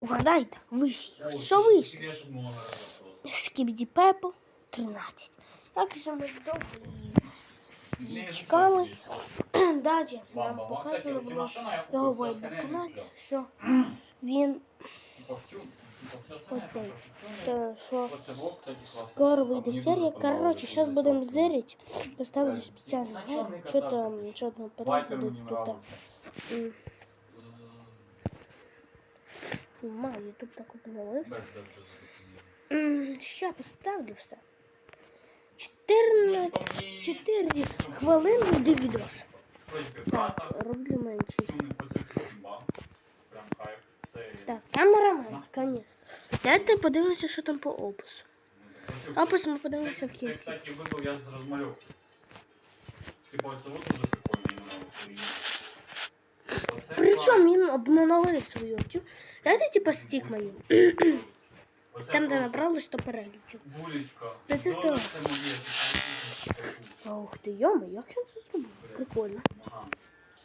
Угадайте. Ой, Що вийшло? Скібді Пепо 13. Як же ми довго Не, чекали. Далі нам оцю було його купив, все на остальне каналі, що він Оцей. що скоро вийде серія. Коротше, зараз будемо зирити. Поставлю Е, спеціально. Що там, що там Вайпер тут. Нравиться. м, З- Ма, ютуб так обновився. Ща поставлю все. Ну, 14 4 хвилини йде. Вроді Так, роблю. Це- Так, камерамен, звісно. Давайте подивимося, що там по опису. Опис ми подивимося в це, кстати, вибив я з розмальовки. Типа, оце от дуже прикольно Причому він обновив свою цю. Давайте типа стік мені. Там, де набрали 100 переглядів. Та це стало. Ух ти, йома, як я це зробив? Прикольно.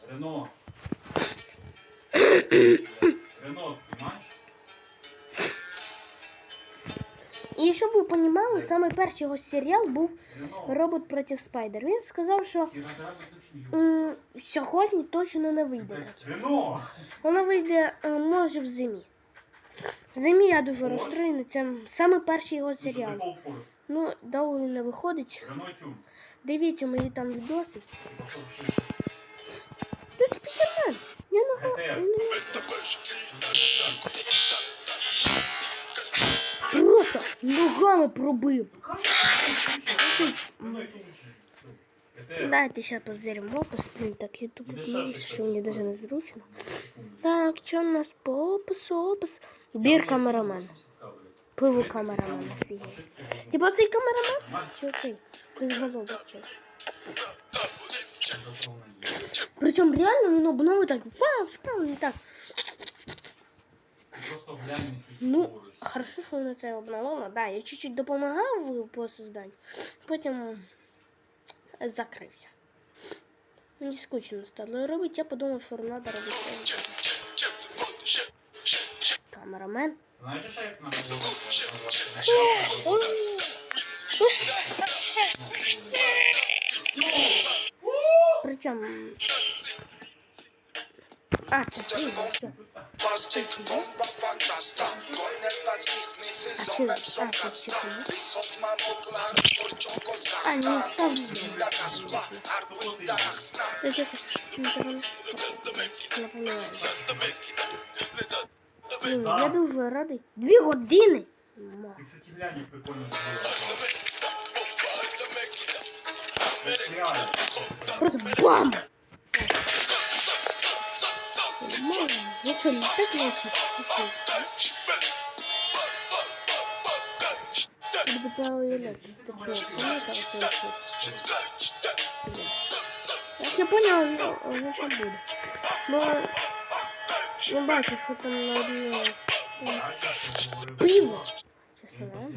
Рено. Рено. Рено, понимаєш? І щоб ви розуміли, саме перший його серіал був Робот проти Спайдер. Він сказав, що м, сьогодні точно не вийде. Воно вийде е, може в зимі. В зимі я дуже розстроєний. Це саме перший його серіал. Ну, довго він не виходить. Дивіться мої там відоси. всі. Тут спідермен. Я не ГТР. я не- ногами пробив. Дайте ще позиримо опис. Так ютуб дешевше що мені стоїть. навіть незручно. Так, що у нас по опису, опис. Бір камерамен. Пиво камерамен. Типа цей камерамен? Чи цей? Без голови. Причому реально він обновив так. Фам, не так. Просто глянь на цю Ну, хорошо, що воно це обновило. Да, я чуть-чуть допомагав по созданню. Потім закрився. Мені скучно стало робити, я подумав, що треба робити. Камерамен. Знаєш, ще як надо Причому. А, це ставлю. Sinda nasła, arbuinda achsna Це якось інтернет. Не понимаю. Блін, я дуже радий. Дві години! Ма. Ти, кстати, прикольно зробила. Просто бам! Мама, я что, летать не хочу? Буду плаваю лет. Ты что, понял, как это учить? Як я понял, ну, уже там буде. Бо, ну, бачу, що там на одну... Пиво! Чесно, да?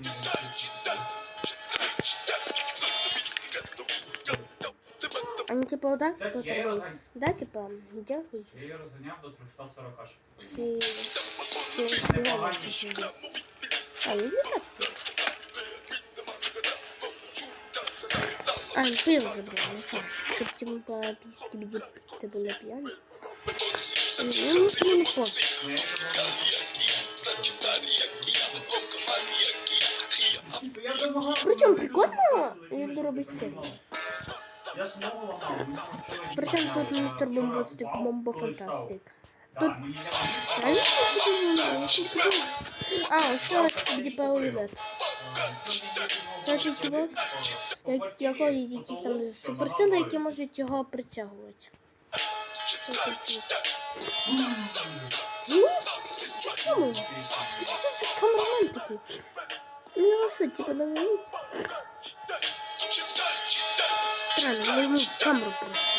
Они типа вот так? Кстати, вот я її так? розганяв. Да, типа, дякую. Я її розганяв до 340 аж. Чи... Чи успівали щось? А, ну не так. А, ну пиво забрал, ну что? Чтоб типа по письке беде ты был пьяный. Ну, не сильно не помню. Ну, я її розганяв. Я домагав. Причем прикольно, я буду робити це. Я знову ламав. мені навчили Причем ламав. тут мистер Бомбастик, Вау, Бомба коли став. Фантастик. Так, мені А я не знаю, А, все, типа типа уйдет. Кстати, чувак, як, якого є якісь там суперсили, які можуть його притягувати. Ну, камерамен такий? Ну його що, типа не Странно, ну йому камеру. Просто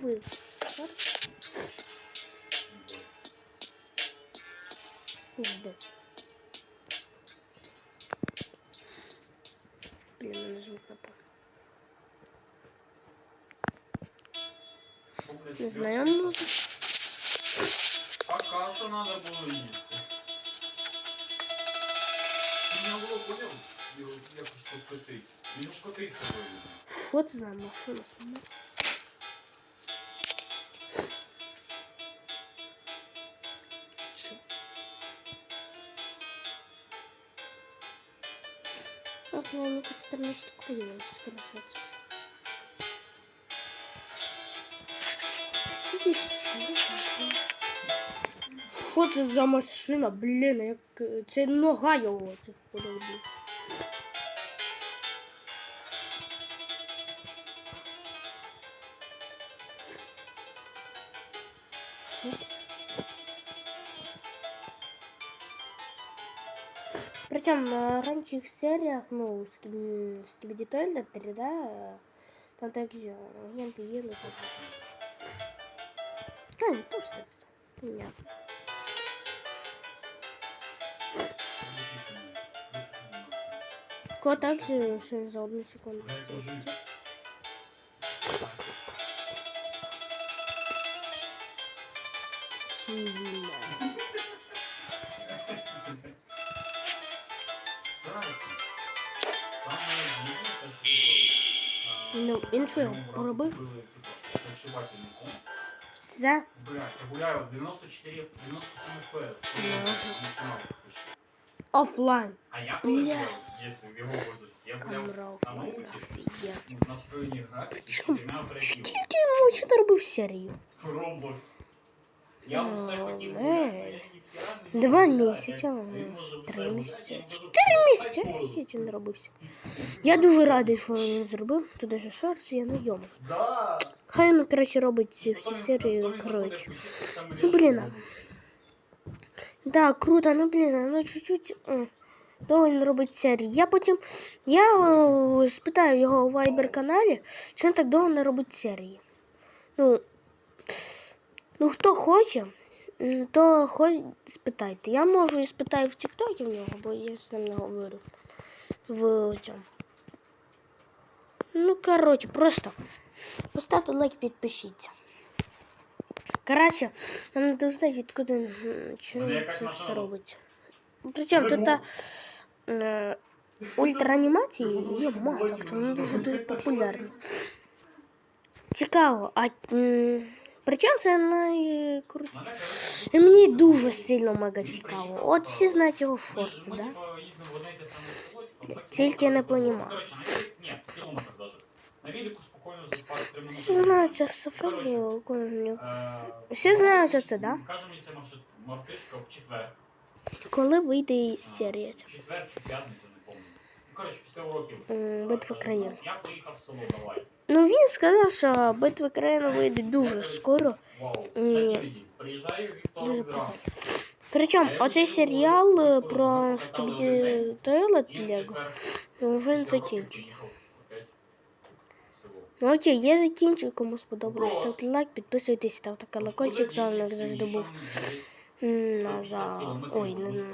штуку. Пиздец. Блин, мене звук блядь, Не знаю, може. Пока що надо їсти. Ти не було поняв? Його якось покотить. Він уж котився вроді. Що це за машина сама? Ох, я мне кажется, там нещо появилось. Короче, Сидиш, Що це за машина, блін, як це нога його цих подобає. Причем на ранних сериях, ну, с Скибиди Тойлет 3, да, там также агенты Ены. Да, не просто. Понятно. Ко также ще за одну секунду. Сильно. Він що, поробив? Все. Блядь, я гуляю 94, 97 FPS. Офлайн. А я Бля. гуляв, если в его возрасте, я гуляв Камера на офлайн. ноуті охуєнно. на встроєній графіки з Чому? чотирма оперативами. Скільки він ще робив серію? В Roblox. Я Ну, все хотів не. гуляти, Два місяці, три місяці. Чотири місяці, офігеть він наробився. Я дуже радий, що він зробив. Туди же шорс, я не йому. Хай він, коротше, робить ці всі серії, коротше. Ну, блін. Да, круто, ну блін, ну чуть-чуть е, довго він робить серії. Я потім, я е, спитаю його у Viber каналі, він так довго не робить серії. Ну, ну хто хоче, м, то хоч спитайте. Я можу і спитаю в Тіктокі в нього, бо я з ним не говорю в цьому. Ну, коротше, просто поставте лайк, підпишіться. Коротше, нам не дуже знати, відкуди м, Мене чому якась це машина все була. робиться. Причому тут та, е, ультраанімації є маса, це дуже дуже популярно. Цікаво, а м, Причому це найкрутіше? І мені дуже сильно мега цікаво. От всі знають його ми, да? в Тільки кілометри не пару-три. Всі знають це Коротше, Сафарію. е, Всі знають оце, да? Каже це маршрут мартишка в. Коли вийде серія? В четвер чи п'ятницю, коротше, після уроків. Е, Битва країн. «Ну, Я поїхав в село, давай. Ну він сказав, що битви країни вийде дуже скоро. Вау. І-. Приїжджаю вівторок зранку. Причому оцей серіал е, про Скібіді Тойлет Лего вже не закінчує. Ну окей, я закінчую, кому сподобалось. Ставте лайк, підписуйтесь, ставте колокольчик, з вами як завжди був Назар. Ой, не... не-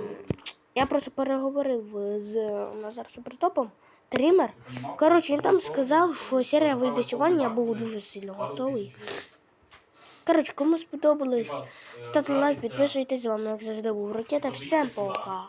Я просто переговорив з Назар Супертопом, Трімер. Коротше, він там сказав, що серія вийде сьогодні, я був дуже сильно готовий. Коротше, кому сподобалось, ставте лайк, підписуйтесь, з вами як завжди був Ракета. Всім пока.